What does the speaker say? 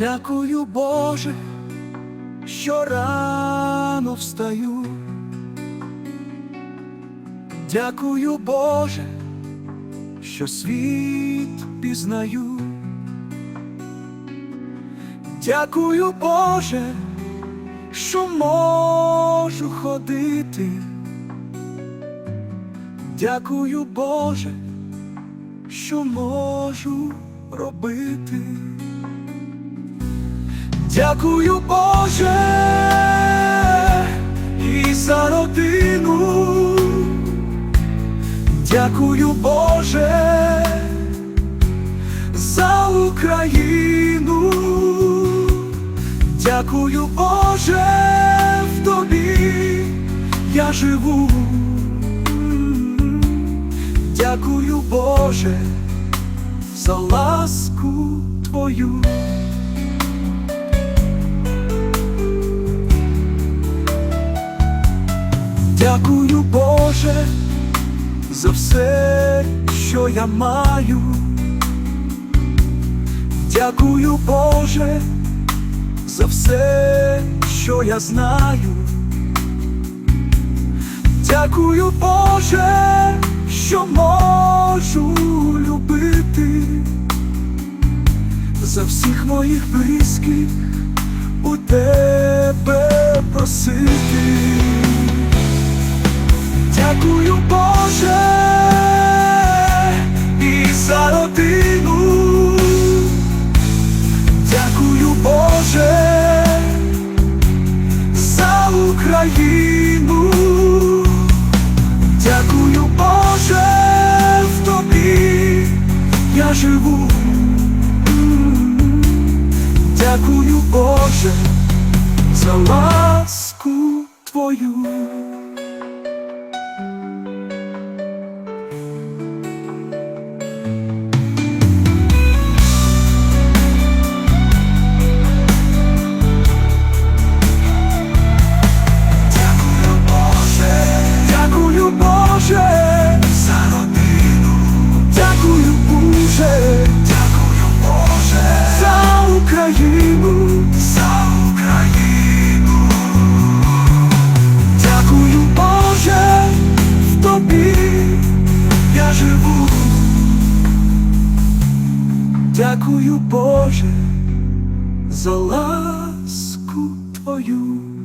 Дякую, Боже, що рано встаю. Дякую, Боже, що світ пізнаю. Дякую, Боже, що можу ходити. Дякую, Боже, що можу робити. Дякую, Боже, і за родину. Дякую, Боже, за Україну. Дякую, Боже, в тобі я живу. Дякую, Боже, за ласку Твою. За все, що я маю. Дякую, Боже, за все, що я знаю. Дякую, Боже, що можу любити за всіх моїх близьких у тебе просити. Дякую, Боже, Боже, за Україну. Дякую, Боже, в тобі я живу. Дякую, Боже, за ласку Твою. Дякую, Боже, за ласку Твою.